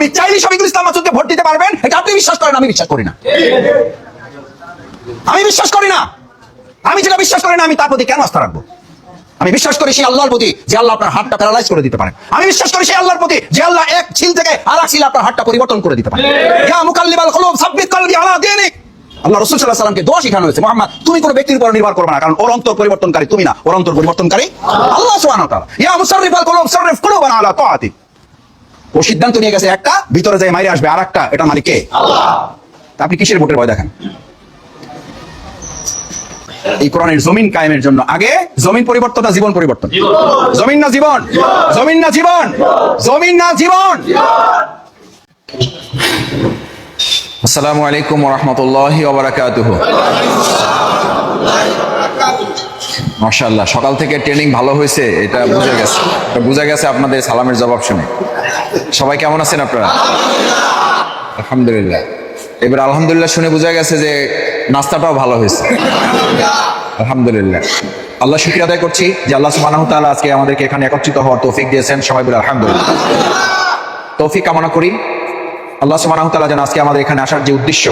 আপনি চাইলে শফিকুল ইসলাম মাসুদকে ভোট দিতে পারবেন, এটা আপনি বিশ্বাস করেন, আমি বিশ্বাস করি না। আমি বিশ্বাস করি না। আমি যেটা বিশ্বাস করি না, আমি তার প্রতি কেন আস্থা রাখব? আমি বিশ্বাস করি সেই আল্লাহর প্রতি যে আল্লাহ আপনার হাতটা প্যারালাইজ করে দিতে পারেন আমি বিশ্বাস করি সেই আল্লাহর প্রতি যে আল্লাহ এক ছিল থেকে আর এক ছিল আপনার হাতটা পরিবর্তন করে দিতে পারেন ইয়া মুকাল্লিবাল কুলুব, সাব্বিত কলবি আলা দীনিক। আল্লাহ রাসূল সাল্লাল্লাহু আলাইহি সাল্লামকে দোয়া শেখানো হয়েছে, মুহাম্মদ, তুমি কোনো ব্যক্তির উপর নির্ভর করবে না, কারণ ওর অন্তর পরিবর্তনকারী তুমি না, ওর অন্তর পরিবর্তনকারী আল্লাহ সুবহানাহু ওয়া তাআলা। ইয়া মুসাররিফাল কুলুব সাররিফ কুলুবানা আলা তাআতিক। ও সিদ্ধান্ত নিয়ে গেছে একটা ভিতরে যাই মাইরে আসবে আরেকটা এটা মালিক কে? আল্লাহ আপনি কিসের ভোটের ভয় দেখেন? এই কোরআনের জমিন কায়েমের জন্য আগে জমিন পরিবর্তন না জীবন পরিবর্তন? জমিন না জীবন? জমিন না জীবন? জমিন না জীবন? আসসালামু আলাইকুম রহমতুল্লাহ ওবরাকাতুহ মাশাআল্লাহ, সকাল থেকে ট্রেনিং ভালো হয়েছে, এটা বুঝা গেছে। এটা বুঝা গেছে আপনাদের সালামের জবাব শুনে। সবাই কেমন আছেন আপনারা? আলহামদুলিল্লাহ। এবার আলহামদুলিল্লাহ শুনে বোঝা গেছে যে নাস্তাটাও ভালো হয়েছে। আলহামদুলিল্লাহ। আল্লাহ শুক্রিয়া আদায় করছি যে আল্লাহ সুবহানাহু তাআলা আজকে আমাদেরকে এখানে একত্রিত হওয়ার তৌফিক দিয়েছেন। সবাই বলে আলহামদুলিল্লাহ। তৌফিক কামনা করি। আল্লাহ সুবহানাহু তাআলা যেন আজকে আমাদের এখানে আসার যে উদ্দেশ্য,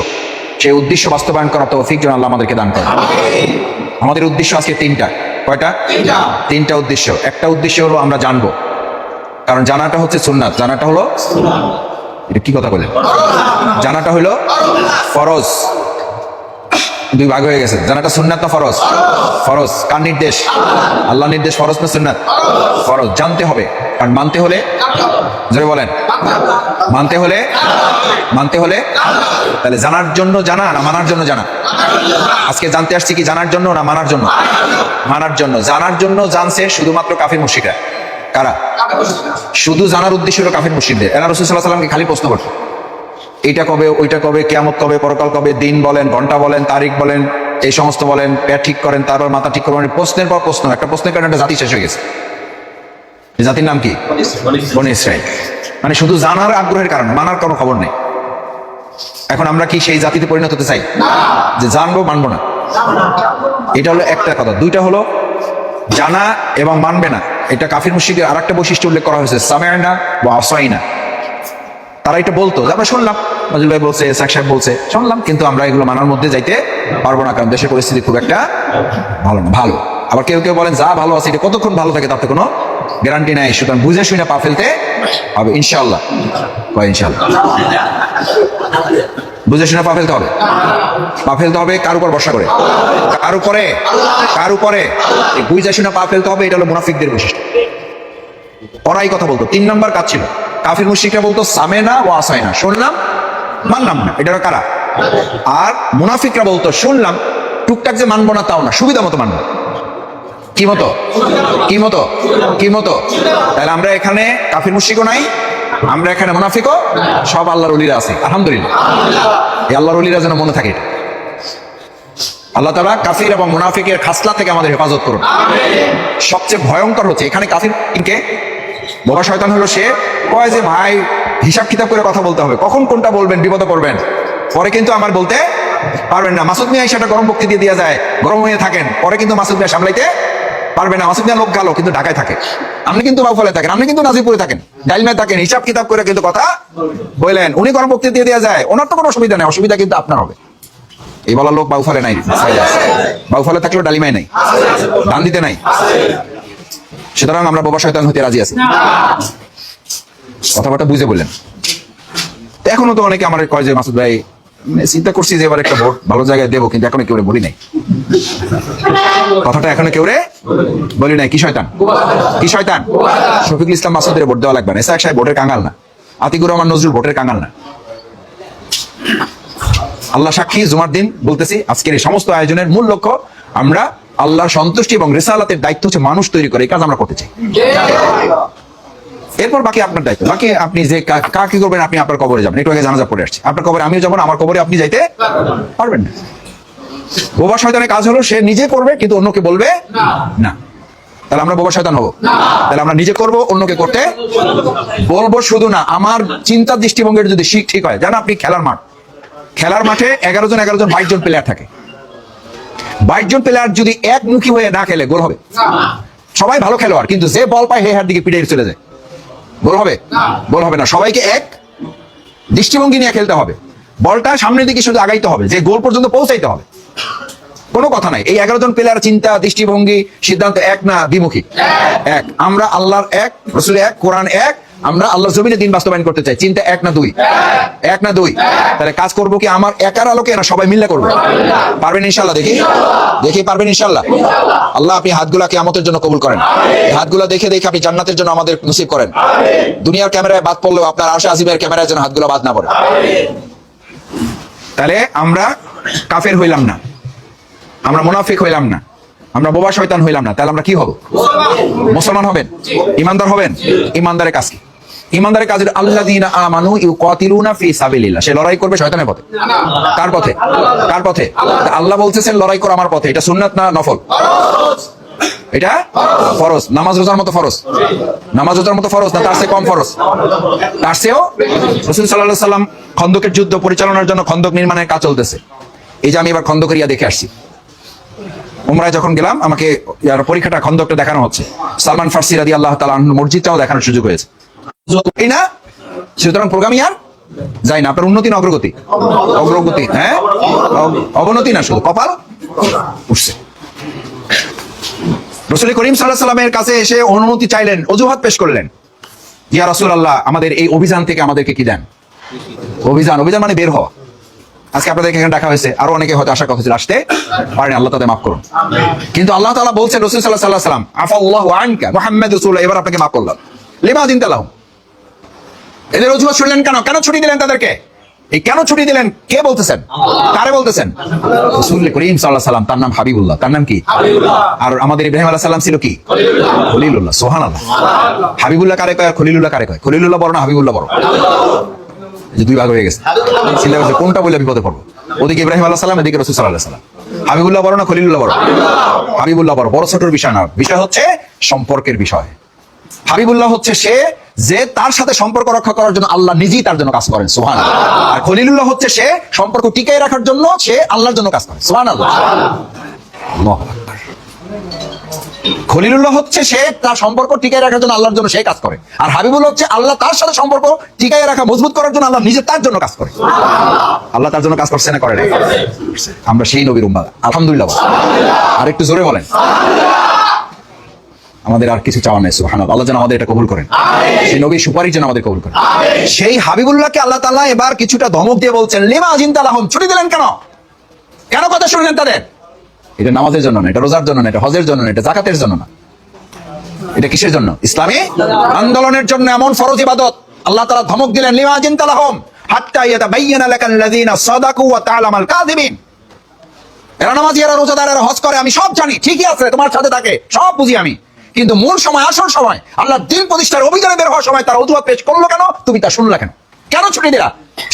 সেই উদ্দেশ্য বাস্তবায়ন করার তৌফিক যেন আল্লাহ আমাদেরকে দান করেন। আমাদের উদ্দেশ্য আজকে তিনটা। কয়টা? তিনটা। উদ্দেশ্য। একটা উদ্দেশ্য হলো আমরা জানব। কারণ জানাটা হচ্ছে সুন্নাত। জানাটা হলো এটা কি কথা বলেন? জানাটা হলো ফরজ। দুই ভাগ হয়ে গেছে। জানাটা সুন্নাত না ফরজ? ফরজ। কার নির্দেশ? আল্লাহ নির্দেশ ফরজ না সুন্নাত? ফরজ। জানতে হবে। কারণ মানতে হলে জোরে বলেন। মানতে হলে? মানতে হলে? তাহলে জানার জন্য জানা না মানার জন্য জানা? আজকে জানতে আসছি কি জানার জন্য না মানার জন্য? মানার জন্য। জানার জন্য জানছে শুধুমাত্র কাফির মুশিকরা কারা? শুধু জানার উদ্দেশ্য হলো কাফির মুশিকদের এরা রসুল্লাহ সাল্লামকে খালি প্রশ্ন করতো এইটা কবে, ওইটা কবে, কেয়ামত কবে, পরকাল কবে, দিন বলেন, ঘণ্টা বলেন, তারিখ বলেন, এই সমস্ত বলেন পেট ঠিক করেন, তারপর মাথা ঠিক করেন প্রশ্নের পর প্রশ্ন, একটা প্রশ্নের কারণে একটা জাতি শেষ হয়ে গেছে। জাতির নাম কি? বনি ইসরাইল। মানে শুধু জানার আগ্রহের কারণ মানার কোনো খবর নেই। এখন আমরা কি সেই জাতিতে পরিণত হতে চাই? যে জানব মানবো না। এটা হলো একটা কথা। দুইটা হলো জানা এবং মানবে না। এটা কাফির মুশিকের আর একটা বৈশিষ্ট্য উল্লেখ করা হয়েছে। সামেনা বা আসাইনা। তারা এটা বলতো। যে আমরা শুনলাম। নজরুল ভাই বলছে সাক সাহেব বলছে শুনলাম। কিন্তু আমরা এগুলো মানার মধ্যে যাইতে পারব না। কারণ দেশের পরিস্থিতি খুব একটা ভালো না। ভালো। আবার কেউ কেউ বলেন যা ভালো আছে এটা কতক্ষণ ভালো থাকে তাতে কোনো গ্যারান্টি নাই, সুতরাং বুঝে শুনে পা ফেলতে হবে ইনশাল্লাহ কয় ইনশাল্লাহ বুঝে শুনে পা ফেলতে হবে। পা ফেলতে হবে কার উপর ভরসা করে? কার উপরে? কার উপরে? বুঝে শুনে পা ফেলতে হবে, এটা হলো মুনাফিকদের বৈশিষ্ট্য। ওরাই কথা বলতো, তিন নম্বর কাজ ছিল। কাফির মুশিকরা বলতো, সামেনা ও আসায় না শুনলাম? মানলাম না, এটা কারা? আর মুনাফিকরা বলতো, শুনলাম, টুকটাক যে মানবো না তাও না সুবিধা মতো মানবো। কি মতো? কি মতো? কি মতো? তাহলে আমরা এখানে কাফির মুশরিকও নাই, আমরা এখানে মুনাফিকও, সব আল্লাহর উলিরা আছে, আলহামদুলিল্লাহ। এই আল্লাহর উলিরা যেন মনে থাকে আল্লাহ তালা কাফির এবং মুনাফিকের খাসলা থেকে আমাদের হেফাজত করুন। সবচেয়ে ভয়ঙ্কর হচ্ছে, এখানে কাফির কে? বোকা শয়তান হলো সে, কয় যে, ভাই, হিসাব কিতাব করে কথা বলতে হবে, কখন কোনটা বলবেন, বিপদে পড়বেন? পরে কিন্তু আমার বলতে পারবেন না। মাসুদ মিয়া সেটা গরম বক্তি দিয়ে দেওয়া যায়, গরম হয়ে থাকেন, পরে কিন্তু মাসুদ মিয়া সামলাইতে পারবে না মিয়া লোক গালো, কিন্তু ঢাকায় থাকে। আপনি কিন্তু বাউফলে থাকেন, আপনি কিন্তু নাজিপুরে থাকেন। ডাইলমে থাকেন, হিসাব কিতাব করে কিন্তু কথা বললেন উনি গরম বক্তি দিয়ে দেওয়া যায়, ওনার তো কোনো অসুবিধা নেই, অসুবিধা কিন্তু আপনার হবে। এই বলা লোক বাউফলে নাই বাউফলে থাকলেও ডালিমায় নাই ডান দিতে নাই। সুতরাং আমরা বোবা শয়তান হতে রাজি আছি। কথাবার্তা বুঝে বললেন। এখনও তো অনেকে আমার কয় যে, মাসুদ ভাই, চিন্তা করছি যে এবার একটা ভোট ভালো জায়গায় দেবো, কিন্তু এখনও কেউ বলি নাই। কথাটা এখনও কেউ রে বলি নাই, কি শয়তান? কি শয়তান? শফিকুল ইসলাম মাসুদের ভোট দেওয়া লাগবে না। এসা সাহেব ভোটের কাঙ্গাল না। আতিকুর রহমান নজরুল ভোটের কাঙ্গাল না। আল্লাহ সাক্ষী, জুমার দিন বলতেছি, আজকের এই সমস্ত আয়োজনের মূল লক্ষ্য আমরা আল্লাহর সন্তুষ্টি এবং রেসালাতের দায়িত্ব হচ্ছে মানুষ তৈরি করে, এই কাজ আমরা করতে চাই। এরপর বাকি আপনার দায়িত্ব। বাকি আপনি যে কাকে করবেন আপনি আপনার কবরে যাবেন। একটু আগে জানাজা পড়ে আসছি। আপনার কবরে আমিও যাব আমার কবরে আপনি যাইতে পারবেন না। বোবা শয়তানের কাজ হলো সে নিজে করবে কিন্তু অন্যকে বলবে না। তাহলে আমরা বোবা শয়তান হব। তাহলে আমরা নিজে করব অন্যকে করতে বলব শুধু না। আমার চিন্তা দৃষ্টিভঙ্গির যদি শিখ ঠিক হয় জানো আপনি খেলার মাঠ। খেলার মাঠে এগারো জন এগারো জন বাইশ জন প্লেয়ার থাকে। বাইশ জন প্লেয়ার যদি একমুখী হয়ে না খেলে গোল হবে। সবাই ভালো খেলোয়াড় কিন্তু যে বল পায় হে হার দিকে পিড়ে চলে যায়। গোল হবে? গোল হবে না। সবাইকে এক দৃষ্টিভঙ্গি নিয়ে খেলতে হবে। বলটা সামনের দিকে শুধু আগাইতে হবে যে গোল পর্যন্ত পৌঁছাইতে হবে। কোনো কথা নাই। এই এগারো জন প্লেয়ার চিন্তা দৃষ্টিভঙ্গি সিদ্ধান্ত এক না দ্বিমুখী? এক। আমরা আল্লাহর এক রসুল এক কোরআন এক আমরা আল্লাহ জমিনে দিন বাস্তবায়ন করতে চাই। চিন্তা এক না দুই? এক। না দুই? তাহলে কাজ করব কি আমার একার আলোকে না সবাই মিলে করব? পারবেন ইনশাল্লাহ দেখি? দেখি পারবেন ইনশাল্লাহ? আল্লাহ আপনি হাতগুলা কেমতের জন্য কবুল করেন। হাতগুলা দেখে দেখে আপনি জান্নাতের জন্য আমাদের নসিব করেন। দুনিয়ার ক্যামেরায় বাদ পড়লেও আপনার আশা আজিমের ক্যামেরায় যেন হাতগুলা বাদ না পড়ে। তাহলে আমরা কাফের হইলাম না। আমরা মুনাফিক হইলাম না। আমরা বোবা শয়তান হইলাম না। তাহলে আমরা কি হব? মুসলমান হবেন? ইমানদার হবেন? ইমানদারের কাজ কি? ইমানদারের কাজ আল্লাহ দিন আমানু ইউ কতিলুনা ফি সাবিলিল্লাহ। সে লড়াই করবে শয়তানের পথে। কার পথে? কার পথে? আল্লাহ বলতেছেন, লড়াই করো আমার পথে। এটা সুন্নাত না নফল? এটা? ফরজ। নামাজ রোজার মতো ফরজ। নামাজ রোজার মতো ফরজ না, তার চেয়ে কম ফরজ। তার চেয়েও রসুল সাল্লাহ সাল্লাম খন্দকের যুদ্ধ পরিচালনার জন্য খন্দক নির্মাণের কাজ চলতেছে। এই যে আমি এবার খন্দকেরিয়া দেখে আসছি। উমরায় যখন গেলাম, আমাকে পরীক্ষাটা খন্দকটা দেখানো হচ্ছে। সালমান ফার্সি রাদি আল্লাহ তালা মসজিদটাও দেখানোর সুযোগ হয়েছে। না? সুতরাং প্রোগ্রাম ইয়ার? যাই না, আপনার উন্নতি না অগ্রগতি? অগ্রগতি হ্যাঁ? অবনতি না শুধু, কপাল উঠছে। রসুল করিম সাল্লাহ সাল্লামের কাছে এসে অনুমতি চাইলেন, অজুহাত পেশ করলেন। ইয়া রসুল আল্লাহ আমাদের এই অভিযান থেকে আমাদেরকে কি দেন? অভিযান অভিযান মানে বের হওয়া। আজকে আপনাদের এখানে দেখা হয়েছে, আরও অনেকে হয়তো আশা কথা আসতে পারেন, আল্লাহ তাদের মাফ করুন। কিন্তু আল্লাহ তালা বলছেন, রসুল সাল্লাহ সাল্লাহ সাল্লাম আফাল্লাহ আনকা মোহাম্মদ রসুল এবার আপনাকে মাফ করলাম। লিমা দিন তালাহ এদের অজুহাত শুনলেন কেন? কেন ছুটি দিলেন তাদেরকে? এই কেন ছুটি দিলেন? কে বলতেছেন? কারে বলতেছেন? রসুল করিম সাল্লাহ সাল্লাম তার নাম হাবিবুল্লাহ। তার নাম কি? আর আমাদের ইব্রাহিম আলাহ সাল্লাম ছিল কি? খলিলুল্লাহ। সোহান আল্লাহ হাবিবুল্লাহ কারে কয় আর খলিলুল্লাহ কারে কয়? খলিলুল্লাহ বড় না হাবিবুল্লাহ বড়? যে দুই ভাগ হয়ে গেছে। চিন্তা করছে কোনটা বলে বিপদে পড়ব? ওদিকে ইব্রাহিম আল্লাহ সাল্লাম এদিকে রসুল সাল্লাহ সাল্লাম হাবিবুল্লাহ বড় না খলিলুল্লাহ বড়? হাবিবুল্লাহ বড়। বড় ছোটর বিষয় না। বিষয় হচ্ছে সম্পর্কের বিষয়। হাবিবুল্লাহ হচ্ছে সে যে তার সাথে সম্পর্ক রক্ষা করার জন্য আল্লাহ নিজেই তার জন্য কাজ করেন সোহান আর খলিলুল্লাহ হচ্ছে সে সম্পর্ক টিকাই রাখার জন্য সে আল্লাহর জন্য কাজ করে সোহান আল্লাহ খলিলুল্লাহ হচ্ছে সে তার সম্পর্ক রাখার জন্য আল্লাহর জন্য সে কাজ করে। আর হাবিবুল্লাহ হচ্ছে আল্লাহ তার সাথে সম্পর্ক টিকাই রাখা মজবুত করার জন্য আল্লাহ নিজে তার জন্য কাজ করে। আল্লাহ তার জন্য কাজ করছে না করে আমরা সেই নবীর উম্মা আলহামদুলিল্লাহ আর একটু জোরে বলেন। আমাদের আর কিছু চাওয়া নেই সুবহানাল্লাহ। আল্লাহ যেন আমাদের এটা কবুল করেন। সেই নবীর সুপারিশ যেন আমাদের কবুল করেন। সেই হাবিবুল্লাহকে আল্লাহ তাআলা এবার কিছুটা ধমক দিয়ে বলছেন লিমা আজিনতা লাহুম। ছুটি দিলেন কেন? কেন কথা শুনলেন তাদের? এটা নামাজের জন্য না এটা রোজার জন্য না এটা হজের জন্য না এটা জাকাতের জন্য না। এটা কিসের জন্য? ইসলামী আন্দোলনের জন্য এমন ফরজ ইবাদত। আল্লাহ তালা ধমক দিলেন লিমা আজিনতা লাহুম। হাত্তা ইয়াতাবাyyana লাকাল লাযিনা সাদাকু ওয়া তা'লামাল কাযিবিন। এরা নামাজি এরা রোজাদার এরা হজ করে আমি সব জানি ঠিকই আছে তোমার সাথে থাকে সব বুঝি আমি। কিন্তু মূল সময়, আসল সময়, আল্লাহ দিন প্রতিষ্ঠার অভিযানে বের হওয়ার সময় তার অজুহাত পেশ করল কেন? তুমি তা শুনলা কেন? কেন ছুটি দিলা?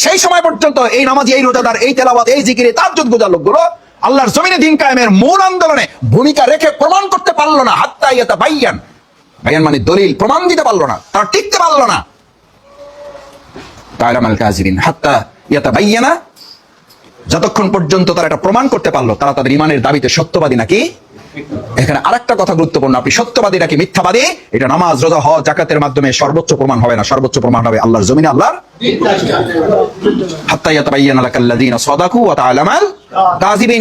সেই সময় পর্যন্ত এই নামাজি, এই রোজাদার, এই তেলাবাদ এই জিকিরে তার যোগ্য লোকগুলো আল্লাহর জমিনে দিন কায়েমের মূল আন্দোলনে ভূমিকা রেখে প্রমাণ করতে পারল না, হাত্তা ইয়াতা বাইয়ান। বাইয়ান মানে দলিল, প্রমাণ দিতে পারল না, তারা টিকতে পারল না। তাইরামাল কাজিরিন হাত্তা ইয়াতা বাইয়ানা। যতক্ষণ পর্যন্ত তারা এটা প্রমাণ করতে পারল, তারা তাদের ইমানের দাবিতে সত্যবাদী নাকি? এখানে আরেকটা কথা গুরুত্বপূর্ণ, আপনি সত্যবাদী নাকি মিথ্যাবাদী? এটা নামাজ, রোজা, হজ জাকাতের মাধ্যমে সর্বোচ্চ প্রমাণ হবে না, সর্বোচ্চ প্রমাণ হবে আল্লাহর জমিনে, আল্লাহর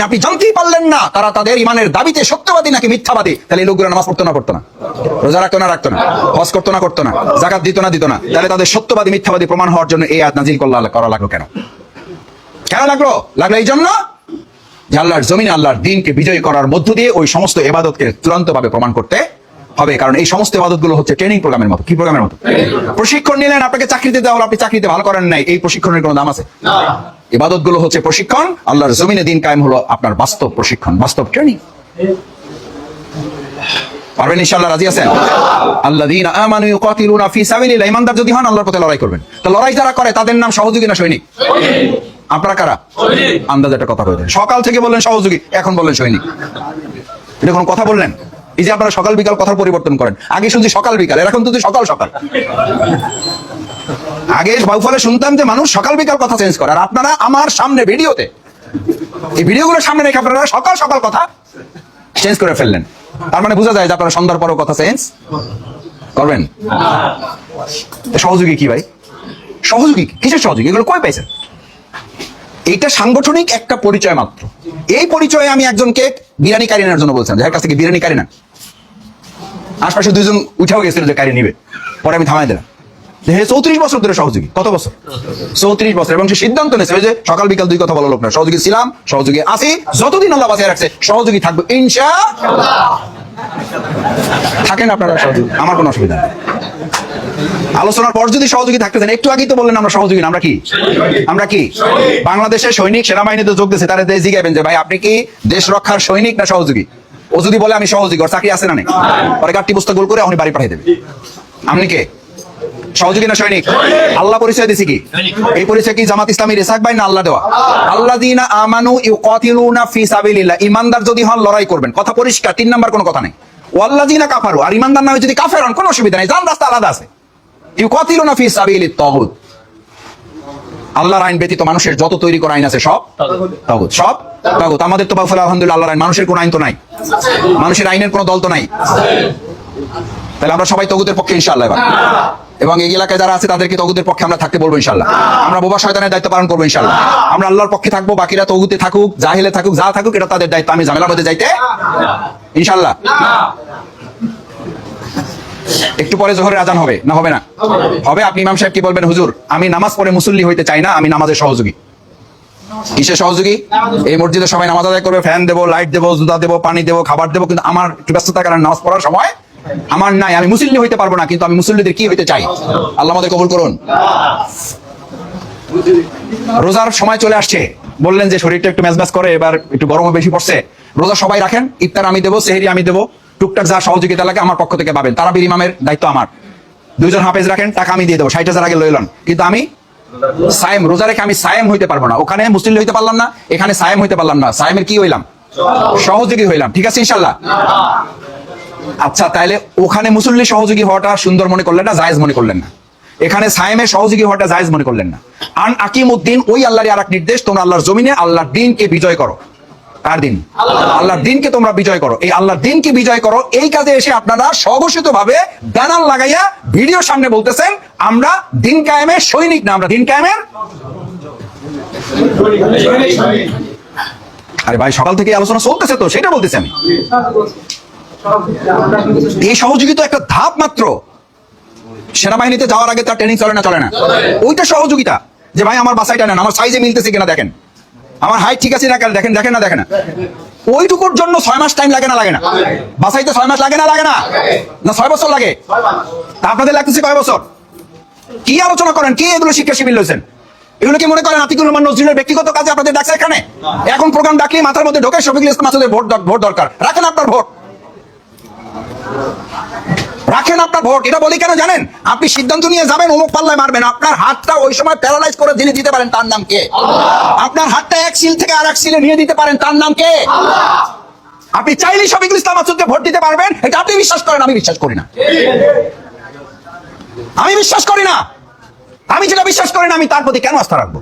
আপনি জানতেই পারলেন না, তারা তাদের ইমানের দাবিতে সত্যবাদী নাকি মিথ্যাবাদী? তাহলে লোকগুলো নামাজ পড়তো না পড়তো না। রোজা রাখতো না রাখতো না। হজ করতো না করতো না। জাকাত দিত না দিত না। তাহলে তাদের সত্যবাদী, মিথ্যাবাদী প্রমাণ হওয়ার জন্য এই আয়াত নাজিল করা লাগল কেন? কেন লাগল? লাগল এই জন্য যে আল্লাহর জমিন আল্লাহর দিনকে বিজয় করার মধ্য দিয়ে ওই সমস্ত এবাদতকে চূড়ান্ত ভাবে প্রমাণ করতে হবে। কারণ এই সমস্ত এবাদতগুলো হচ্ছে ট্রেনিং প্রোগ্রামের মতো। কি প্রোগ্রামের মতো? প্রশিক্ষণ নিলেন, আপনাকে চাকরিতে দেওয়া হলো আপনি চাকরিতে ভালো করেন নাই, এই প্রশিক্ষণের কোনো দাম আছে? ইবাদতগুলো হচ্ছে প্রশিক্ষণ, আল্লাহর জমিনে দিন কায়েম হলো আপনার বাস্তব প্রশিক্ষণ, বাস্তব ট্রেনিং পারবেন ইনশাআল্লাহ, রাজি আছেন? আল্লাযীনা আমানু ইউকাতিলুনা ফি সাবিলিল্লাহ, ইমানদার যদি হন, আল্লাহর পথে লড়াই করবেন। তো লড়াই যারা করে, তাদের নাম সহযোগী না সৈনিক? আপনারা কারা? আন্দাজ একটা কথা বললেন সকাল থেকে বললেন সহযোগী, এখন বললেন সৈনিক। এটা কোনো কথা বললেন? এই যে আপনারা সকাল বিকাল কথার পরিবর্তন করেন। আগে শুনছি সকাল বিকাল, এখন তো সকাল সকাল। আগে বাউফলে শুনতাম যে মানুষ সকাল বিকাল কথা চেঞ্জ করে। আর আপনারা আমার সামনে ভিডিওতে, এই ভিডিওগুলোর সামনে রেখে আপনারা সকাল সকাল কথা চেঞ্জ করে ফেললেন। তার মানে বোঝা যায় যে আপনারা সন্ধ্যার পরও কথা চেঞ্জ করবেন? সহযোগী কি ভাই? সহযোগী কিসের সহযোগী? এগুলো কয় পাইছেন? এইটা সাংগঠনিক একটা পরিচয় মাত্র। এই পরিচয়ে আমি একজনকে বিরিয়ানি কারি নেওয়ার জন্য বলছিলাম। যার কাছ থেকে বিরিয়ানি কারি না আশপাশে দুজন উঠেও গেছিল যে কারি নিবে। পরে আমি থামাই দিলাম। চৌত্রিশ বছর ধরে সহযোগী। কত বছর? চৌত্রিশ বছর। এবং সে সিদ্ধান্ত নিয়েছে যে সকাল বিকাল দুই কথা বলা লোক না, সহযোগী ছিলাম, সহযোগী আছি, যতদিন আল্লাহ বাঁচিয়ে রাখছে, সহযোগী থাকবে ইনশা থাকেন আপনারা সহযোগী, আমার কোনো অসুবিধা নেই। আলোচনার পর যদি সহযোগী থাকতে চান, একটু আগেই তো বললেন আমরা সহযোগী আমরা কি? আমরা কি? বাংলাদেশের সৈনিক সেনাবাহিনীতে যোগ দিয়েছে, তারা দেশ জিগাইবেন যে, ভাই, আপনি কি দেশ রক্ষার সৈনিক না সহযোগী? ও যদি বলে, আমি সহযোগী। ওর চাকরি আছে না নেই? পরে কাটটি পুস্তক গোল করে আপনি বাড়ি পাঠিয়ে দেবে। আপনি কে? সহযোগী না সৈনিক? আল্লাহ পরিচয় দিছি কি? এই পরিচয় কি জামাত ইসলামী রেসাক ভাই না আল্লাহ দেওয়া? আল্লাহ দিনা আমানু ইউকাতিলুনা ফি সাবিলিল্লাহ। ইমানদার যদি হন, লড়াই করবেন। কথা পরিষ্কার, তিন নাম্বার কোনো কথা নেই। ওয়াল্লাযিনা কাফারু, আর ইমানদার না যদি কাফের হন, কোনো অসুবিধা নেই। রাস্তা আলাদা আছে। ইউকাতিলুনা ফি তাগুত। আল্লাহর আইন ব্যতীত মানুষের যত তৈরি করা আইন আছে, সব তাগুত। সব তাগুত। আমাদের তো বাফুল, আলহামদুলিল্লাহ, আল্লাহর আইন। মানুষের কোনো আইন তো নাই। মানুষের আইনের কোনো দল তো নাই। তাহলে আমরা সবাই তগুতের পক্ষে ইনশাআল্লাহ এবং এই এলাকায় যারা আছে তাদেরকে তগুতের পক্ষে আমরা থাকতে বলব ইনশাল্লাহ আমরা বোবা শয়তানের দায়িত্ব পালন করব ইনশাল্লাহ আমরা আল্লাহর পক্ষে থাকব বাকিরা তগুতে থাকুক জাহিলে থাকুক যা থাকুক এটা তাদের দায়িত্ব। আমি ঝামেলার মধ্যে যাইতে ইনশাল্লাহ একটু পরে জোহরের আজান হবে না হবে না? হবে আপনি ইমাম সাহেব কি বলবেন হুজুর আমি নামাজ পড়ে মুসল্লি হইতে চাই না আমি নামাজের সহযোগী। কিসের সহযোগী? এই মসজিদে সবাই নামাজ আদায় করবে ফ্যান দেবো লাইট দেবো জুতা দেবো পানি দেবো খাবার দেবো কিন্তু আমার একটু ব্যস্ততার কারণে নামাজ পড়ার সময় আমার নাই, আমি মুসল্লি হইতে পারব না, কিন্তু আমি মুসল্লিদের কি হইতে চাই? আল্লাহ আমাদের কবুল করুন। রোজার সময় চলে আসছে। বললেন যে শরীরটা একটু ম্যাচ করে, এবার একটু গরমও বেশি পড়ছে। রোজা সবাই রাখেন, ইফতার আমি দেবো, সেহেরি আমি দেবো, টুকটাক যা সহযোগিতা লাগে আমার পক্ষ থেকে পাবেন। তারা বীর ইমামের দায়িত্ব আমার। দুজন হাফেজ রাখেন, টাকা আমি দিয়ে দেবো। ষাট হাজার আগে লইলেন কিন্তু আমি সায়েম, রোজা রেখে আমি সায়েম হইতে পারব না। ওখানে মুসলিম হইতে পারলাম না, এখানে সায়েম হইতে পারলাম না। সায়েমের কি হইলাম? সহযোগী হইলাম। ঠিক আছে, ইনশাল্লাহ? আচ্ছা তাহলে ওখানে মুসল্লি সহযোগী হওয়াটা সুন্দর মনে করলেন না, জায়েজ মনে করলেন না? এখানে সায়েমের সহযোগী হওয়াটা জায়েজ মনে করলেন না? আন আকিম উদ্দিন ওই আল্লাহর আর এক নির্দেশ, তোমরা আল্লাহর জমিনে আল্লাহর দিনকে বিজয় করো। কার দিন? আল্লাহর দিনকে তোমরা বিজয় করো। এই আল্লাহর দিনকে বিজয় করো, এই কাজে এসে আপনারা স্বঘোষিত ভাবে ব্যানার লাগাইয়া ভিডিও সামনে বলতেছেন, আমরা দিন কায়েমের সৈনিক না, আমরা দিন কায়েমের আরে ভাই, সকাল থেকে আলোচনা চলতেছে তো, সেটা বলতেছি আমি। এই সহযোগিতা একটা ধাপ মাত্র। সেনাবাহিনীতে যাওয়ার আগে তার ট্রেনিং চলে না চলে না। ওইটা সহযোগিতা। যে ভাই, আমার বাসাইটা নেন আমার সাইজে মিলতেছে কিনা দেখেন। আমার হাইট ঠিক আছে না দেখেন দেখেন না দেখেন না। ওইটুকুর জন্য ছয় মাস টাইম লাগে না লাগে না। বাসাইতে ছয় মাস লাগে না লাগে না। না, ছয় বছর লাগে। আপনাদের লাগতেছে কয় বছর? কি আলোচনা করেন? কি এগুলো শিক্ষা শিবির লইছেন? এগুলো কি মনে করেন আতিকুর রহমান নজরুলের ব্যক্তিগত কাজে আপনাদের ডাকছে এখানে? এখন প্রোগ্রাম ডাকলে মাথার মধ্যে ঢোকে, শফিকুল ইসলাম মাসুদের ভোট ভোট দরকার। রাখেন আপনার ভোট। রাখেন আপনার ভোট, এটা বলি কেন জানেন? আপনি সিদ্ধান্ত নিয়ে যাবেন অমুক পাল্লায় মারবেন। আপনার হাতটা ওই সময় প্যারালাইজ করে যিনি দিতে পারেন, তার নাম কে? আপনার হাতটা এক সিল থেকে আর এক সিলে নিয়ে দিতে পারেন, তার নাম কে? আপনি চাইলেই শফিকুল ইসলাম মাসুদকে ভোট দিতে পারবেন, এটা আপনি বিশ্বাস করেন, আমি বিশ্বাস করি না। আমি বিশ্বাস করি না। আমি যেটা বিশ্বাস করি না, আমি তার প্রতি কেন আস্থা রাখব?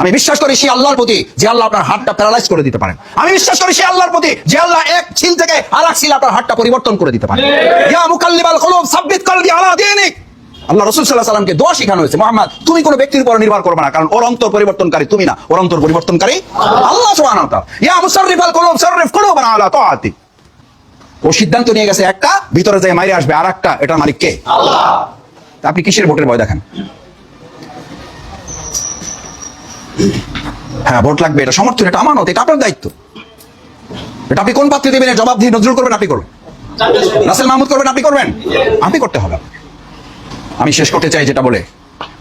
আমি বিশ্বাস করি সে আল্লাহর প্রতি যে আল্লাহ আপনার হাতটা প্যারালাইজ করে দিতে পারেন। আমি বিশ্বাস করি সে আল্লাহর প্রতি যে আল্লাহ এক ছিল থেকে আর এক ছিল আপনার হাতটা পরিবর্তন করে দিতে পারেন। ইয়া মুকাল্লিবাল কুলুব সাব্বিত কলবি আলা দীনিক। আল্লাহ রাসূল আলাইহি সাল্লামকে দোয়া শেখানো হয়েছে মুহাম্মদ তুমি কোনো ব্যক্তির উপর নির্ভর করবে না কারণ ওর অন্তর পরিবর্তনকারী তুমি না ওর অন্তর পরিবর্তনকারী আল্লাহ তাআলা। ইয়া মুসাররিফাল কুলুব সাররিফ কুলুবানা আলা তাআতি। ও সিদ্ধান্ত নিয়ে গেছে একটা ভিতরে যায় মাইরে আসবে আর একটা এটার মালিক কে? আল্লাহ। আপনি কিসের ভোটের ভয় দেখেন? হ্যাঁ ভোট লাগবে এটা সমর্থন এটা আমানত এটা আপনার দায়িত্ব। এটা আপনি কোন পাত্রে দেবেন জবাব দিয়ে নজরুল করবেন আপনি করবেন রাসেল মাহমুদ করবেন আপনি করবেন? আপনি করতে হবে। আমি শেষ করতে চাই যেটা বলে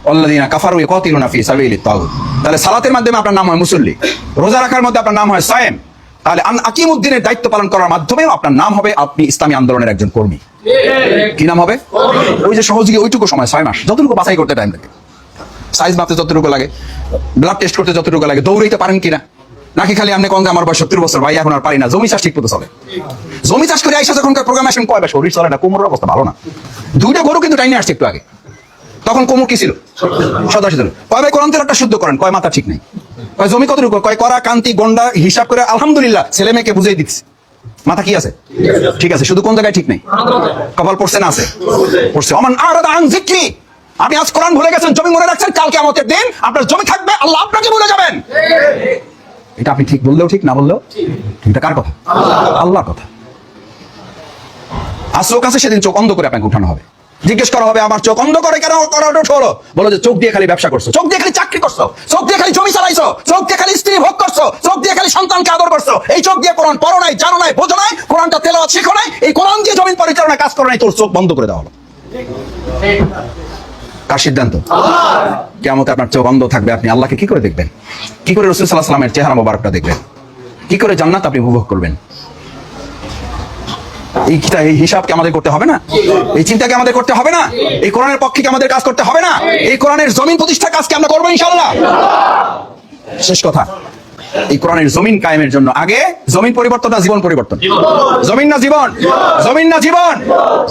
অল্লাদিনা কাফারু ইয়াকাতিলুনা ফি সাবিলিত তাগুত। তাহলে সালাতের মাধ্যমে আপনার নাম হয় মুসল্লি রোজা রাখার মধ্যে আপনার নাম হয় সায়েম। তাহলে আকিমউদ্দিনের দায়িত্ব পালন করার মাধ্যমেও আপনার নাম হবে আপনি ইসলামী আন্দোলনের একজন কর্মী। কি নাম হবে? ওই যে সহযোগী ওইটুকু সময় ছয় মাস যতটুকু বাছাই করতে টাইম লাগে। সাইজ মাপতে যতটুকু লাগে ব্লাড টেস্ট করতে যতটুকু লাগে, দৌড়াইতে পারেন কিনা? নাকি খালি আপনি কোন আমার বয়স সত্তর বছর, ভাই, এখন আর পারি না। জমি চাষ ঠিক মতো চলে। জমি চাষ করে আইসা যখন প্রোগ্রাম আসেন, কয় শরীর চলে না, কোমরের অবস্থা ভালো না। দুইটা গরু কিন্তু টাইনে আসছে একটু আগে। তখন কোমর কি ছিল? সদাশি ছিল কয় ভাই, কোরআন তেলাটা শুদ্ধ করেন, কয় মাথা ঠিক নেই? কয়, জমি কতটুকু? কয়, করা, কান্তি, গন্ডা, হিসাব করে আলহামদুলিল্লাহ, ছেলে মেয়েকে বুঝিয়ে দিচ্ছে। মাথা কি আছে? ঠিক আছে, শুধু কোন জায়গায় ঠিক নেই? কপাল পড়ছে না আছে? পড়ছে। অমান আরাদা আন আপনি আজ কোরআন ভুলে গেছেন, জমি মনে রাখছেন কালকে আমাদের দিন আপনার জমি থাকবে, আল্লাহ আপনাকে ভুলে যাবেন। এটা আপনি ঠিক বললেও ঠিক, না বললেও এটা কার কথা? আল্লাহর কথা। আর চোখ আছে, সেদিন চোখ অন্ধ করে আপনাকে উঠানো হবে। জিজ্ঞেস করা হবে, আমার চোখ অন্ধ করে কেন? করাটা বলো যে, চোখ দিয়ে খালি ব্যবসা করছ, চোখ দিয়ে খালি চাকরি করছ, চোখ দিয়ে খালি জমি চালাইছো, চোখ দিয়ে খালি স্ত্রী ভোগ করছ, চোখ দিয়ে খালি সন্তানকে আদর করছ। এই চোখ দিয়ে কোরআন পড়ো নাই, জানো নাই, বোঝো নাই, কোরআনটা নাই, এই কোরআন দিয়ে জমিন পরিচালনা কাজ করো নাই, তোর চোখ বন্ধ করে দেওয়া হলো। কার সিদ্ধান্ত? কেমন আপনার চোখ বন্ধ থাকবে আপনি আল্লাহকে কি করে দেখবেন? কি করে রসুল সাল্লাহ সাল্লামের চেহারা মোবারকটা দেখবেন? কি করে জান্নাত আপনি উপভোগ করবেন? এই এই হিসাবকে আমাদের করতে হবে না? এই চিন্তাকে আমাদের করতে হবে না? এই কোরআনের পক্ষে কি আমাদের কাজ করতে হবে না? এই কোরআনের জমিন প্রতিষ্ঠা কাজকে আমরা করব ইনশাল্লাহ শেষ কথা। এই কোরআনের জমিন কায়েমের জন্য আগে জমিন পরিবর্তন না জীবন পরিবর্তন? জমিন না জীবন। জমিন না জীবন?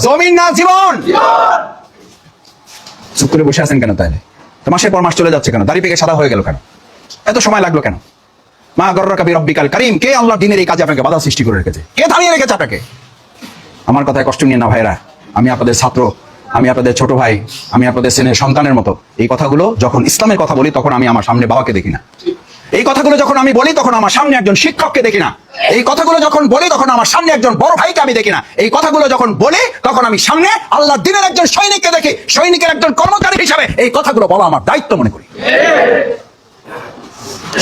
জমিন না জীবন? চুপ করে বসে আছেন কেন তাহলে? মাসের পর মাস চলে যাচ্ছে কেন? দাড়ি পেকে সাদা হয়ে গেল কেন? এত সময় লাগল কেন? মা গর্র কবি রব্বিকাল করিম, কে আল্লাহ দিনের এই কাজে আপনাকে বাধা সৃষ্টি করে রেখেছে? কে থামিয়ে রেখেছে আপনাকে? আমার কথায় কষ্ট নিয়ে না ভাইরা আমি আপনাদের ছাত্র, আমি আপনাদের ছোট ভাই, আমি আপনাদের সেনের সন্তানের মতো। এই কথাগুলো যখন ইসলামের কথা বলি, তখন আমি আমার সামনে বাবাকে দেখি না। এই কথাগুলো যখন আমি বলি, তখন আমার সামনে একজন শিক্ষককে দেখি না। এই কথাগুলো যখন বলি, তখন আমার সামনে একজন বড় ভাইকে আমি দেখি না। এই কথাগুলো যখন বলি, তখন আমি সামনে আল্লাহ দিনের একজন সৈনিককে দেখি। সৈনিকের একজন কর্মচারী হিসাবে এই কথাগুলো বলা আমার দায়িত্ব মনে করি।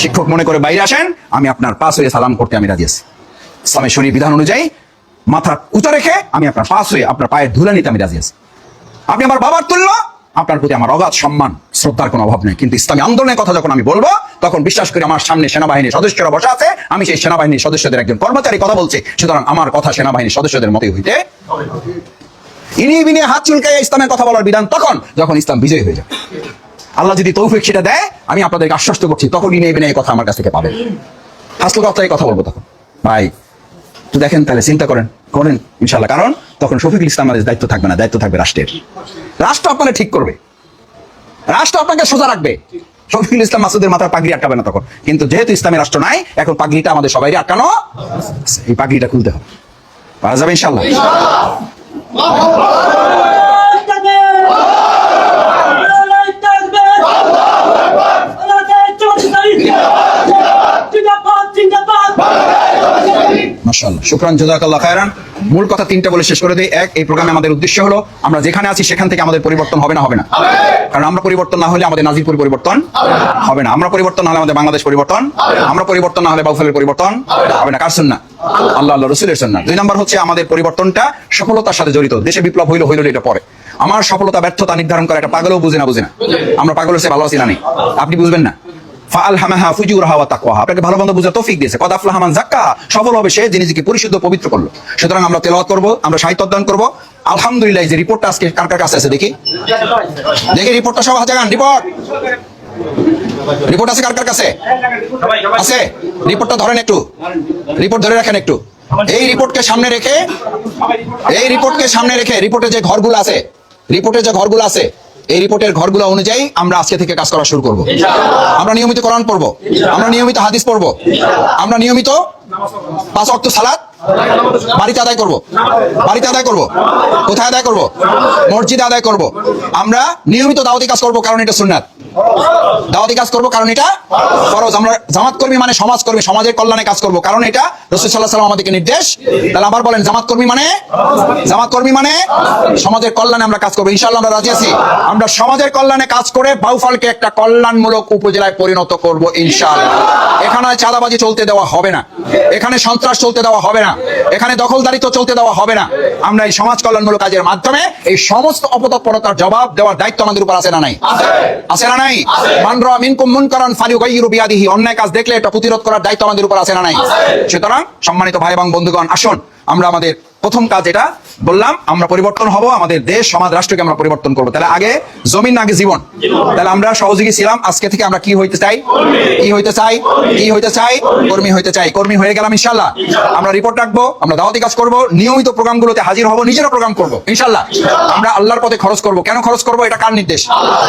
শিক্ষক মনে করে বাইরে আসেন, আমি আপনার পাশ হয়ে সালাম করতে আমি রাজি আছি। ইসলামের শরীর বিধান অনুযায়ী মাথা উঁচা রেখে আমি আপনার পাশ হয়ে আপনার পায়ের ধুলা নিতে আমি রাজি আছি। আপনি আমার বাবার তুল্য আপনার প্রতি আমার অগাধ সম্মান, শ্রদ্ধার কোনো অভাব নেই। কিন্তু ইসলামী আন্দোলনের কথা যখন আমি বলব, তখন বিশ্বাস করে আমার সামনে সেনাবাহিনীর সদস্যরা বসে আছে। আমি সেই সেনাবাহিনীর সদস্যদের একজন কর্মচারী কথা বলছি। সুতরাং আমার কথা সেনাবাহিনীর সদস্যদের মতোই হইতে ইনি বিনি হাত চুলকাই ইসলামের কথা বলার বিধান তখন, যখন ইসলাম বিজয় হয়ে যায় আল্লাহ যদি তৌফিক সেটা দেয়, আমি আপনাদেরকে আশ্বস্ত করছি, তখন ইনি বিনে এই কথা আমার কাছ থেকে পাবেন। হাসলো কথাই কথা বলব তখন। ভাই তো দেখেন তাহলে চিন্তা করেন করেন ইনশাল্লাহ কারণ তখন শফিকুল ইসলাম আমাদের দায়িত্ব থাকবে না, দায়িত্ব থাকবে রাষ্ট্রের। রাষ্ট্র আপনাকে ঠিক করবে। রাষ্ট্র আপনাকে সোজা রাখবে। শফিকুল ইসলাম মাসুদের মাথার পাগড়ি আটকাবে না তখন। কিন্তু যেহেতু ইসলামী রাষ্ট্র নাই, এখন পাগড়িটা আমাদের সবাই আটকানো এই পাগড়িটা খুলতে হবে। পারা যাবে ইনশাল্লাহ শুকরান জাযাকাল্লাহ খায়রান। মূল কথা তিনটা বলে শেষ করে দেই। এক, এই প্রোগ্রামে আমাদের উদ্দেশ্য হলো, আমরা যেখানে আছি সেখান থেকে আমাদের পরিবর্তন হবে না হবে না। কারণ আমরা পরিবর্তন না হলে আমাদের নাজিরপুর পরিবর্তন হবে না। আমরা পরিবর্তন না হলে আমাদের বাংলাদেশ পরিবর্তন, আমরা পরিবর্তন না হলে বাউফলের পরিবর্তন হবে না। কার সুন্নাহ? আল্লাহ আল্লাহ, রসুলের সুন্নাহ। দুই নম্বর হচ্ছে আমাদের পরিবর্তনটা সফলতার সাথে জড়িত। দেশে বিপ্লব হইল হইল এটা পরে। আমার সফলতা, ব্যর্থতা নির্ধারণ করা একটা পাগলও বুঝে না বুঝে না। আমরা পাগলের সে ভালো আছি না? আপনি বুঝবেন না? ফাআলহামাহা ফুজুরহা ওয়া তাকওয়াহা। আপনাকে ভালো তৌফিক দিয়েছে। কদ আফলাহা মান সফল হবে সে নিজেকে পরিশুদ্ধ পবিত্র করল। সুতরাং আমরা তেলাওয়াত করব, আমরা সাহিত্য অধ্যয়ন করব। আলহামদুলিল্লাহ যে রিপোর্টটা আজকে কার কার কাছে আছে দেখি? দেখি রিপোর্টটা সব রিপোর্ট রিপোর্ট আছে কার কার কাছে? আছে? রিপোর্টটা ধরেন একটু। রিপোর্ট ধরে রাখেন একটু। এই রিপোর্টকে সামনে রেখে, এই রিপোর্টকে সামনে রেখে রিপোর্টে যে ঘরগুলো আছে রিপোর্টে যে ঘরগুলো আছে এই রিপোর্টের ঘরগুলো অনুযায়ী আমরা আজকে থেকে কাজ করা শুরু করব। আমরা নিয়মিত কোরআন পড়ব আমরা নিয়মিত হাদিস পড়ব আমরা নিয়মিত পাঁচ অক্ট সালাদ বাড়িতে আদায় করব। বাড়িতে আদায় করব। কোথায় আদায় করব? মসজিদে আদায় করব। আমরা নিয়মিত দাওয়াতি কাজ করব কারণ এটা সুন্নাত। দাওয়াতি কাজ করব কারণ এটা আমরা জামাত কর্মী মানে সমাজ কর্মী, সমাজের কল্যাণে কাজ করব। কারণ এটা আমাদেরকে নির্দেশ। তাহলে আবার বলেন, জামাত কর্মী মানে? জামাত কর্মী মানে? সমাজের কল্যাণে আমরা কাজ করব। ইনশাল্লাহ আমরা রাজি আছি। আমরা সমাজের কল্যাণে কাজ করে বাউফলকে একটা কল্যাণমূলক উপজেলায় পরিণত করব ইনশাআল্লাহ। এখানে চাঁদাবাজি চলতে দেওয়া হবে না। এখানে সন্ত্রাস চলতে দেওয়া হবে না। এখানে দখলদারিত্ব চলতে দেওয়া হবে না। আমরা এই সমাজ কল্যাণমূলক কাজের মাধ্যমে এই সমস্ত অপতৎপরতার জবাব দেওয়ার দায়িত্ব আমাদের উপর আছে না নাই? আসে না নাই? মানরা মিনকুম মুনকারান ফালিউগাইয়িরু বিয়াদিহি। অন্যায় কাজ দেখলে এটা প্রতিরোধ করার দায়িত্ব আমাদের উপর আছে না নাই? সুতরাং সম্মানিত ভাই এবং বন্ধুগণ আসুন আমরা আমাদের প্রথম কাজ এটা, বললাম আমরা পরিবর্তন হব, আমাদের দেশ, সমাজ, রাষ্ট্রকে আমরা পরিবর্তন করব। তাহলে আগে জমিন আগে জীবন। তাহলে আমরা সহযোগী ছিলাম, আজকে থেকে আমরা কি হইতে চাই? কি হইতে চাই? কি হইতে চাই? কর্মী হইতে চাই। কর্মী হয়ে গেলাম ইনশাল্লাহ আমরা রিপোর্ট রাখব, আমরা দাওয়াতি কাজ করব, নিয়মিত প্রোগ্রামগুলোতে হাজির হব, নিজেরা প্রোগ্রাম করব ইনশাল্লাহ আমরা আল্লাহর পথে খরচ করব। কেন খরচ করব? এটা কার নির্দেশ?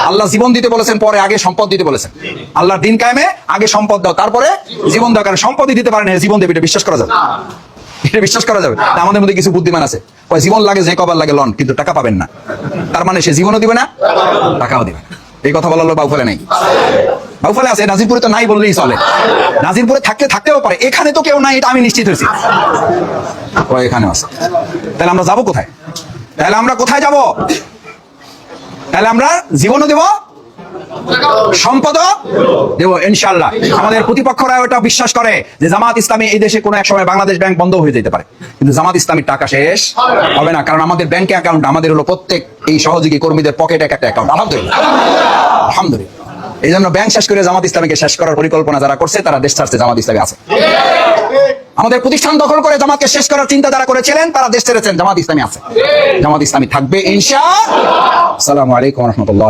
আল্লাহ জীবন দিতে বলেছেন, পরে আগে সম্পদ দিতে বলেছেন। আল্লাহর দিন কায়েমে আগে সম্পদ দাও, তারপরে জীবন দাও, কারণ সম্পদই দিতে পারেন জীবন দেবে, এটা বিশ্বাস করা যাবে। এটা বিশ্বাস করা যাবে। আমাদের মধ্যে কিছু বুদ্ধিমান আছে। জীবন লাগে, যে কবার লাগে লন, কিন্তু টাকা পাবেন না। তার মানে সে জীবনও দিবে না, টাকাও দিবে এই কথা বলার লোক বাউফলে নাই। বাউফলে আছে নাজিরপুরে তো নাই বললেই চলে। নাজিরপুরে থাকতে থাকতেও পারে। এখানে তো কেউ নাই, এটা আমি নিশ্চিত হয়েছি। এখানে আছে। তাহলে আমরা যাব কোথায়? তাহলে আমরা কোথায় যাব? তাহলে আমরা জীবনও দেব সম্পদ দেব ইনশাল্লাহ আমাদের প্রতিপক্ষরা বিশ্বাস করে যে জামাত ইসলামী এই দেশে কোনো এক সময় বাংলাদেশ ব্যাংক বন্ধ হয়ে যেতে পারে। কিন্তু জামাত ইসলামীর টাকা শেষ হবে না, কারণ আমাদের ব্যাংকে অ্যাকাউন্ট আমাদের হলো প্রত্যেক এই সহযোগী কর্মীদের পকেট এক একটা অ্যাকাউন্ট। আলহামদুলিল্লাহ। আলহামদুলিল্লাহ। এই জন্য ব্যাংক শেষ করে জামাত ইসলামীকে শেষ করার পরিকল্পনা যারা করছে, তারা দেশ ছাড়ছে, জামাত ইসলামী আছে। আমাদের প্রতিষ্ঠান দখল করে জামাতকে শেষ করার চিন্তা যারা করেছিলেন, তারা দেশ ছেড়েছেন, জামাত ইসলামী আছে। জামাত ইসলামী থাকবে ইনশা আসসালামু আলাইকুম রহমতুল্লাহ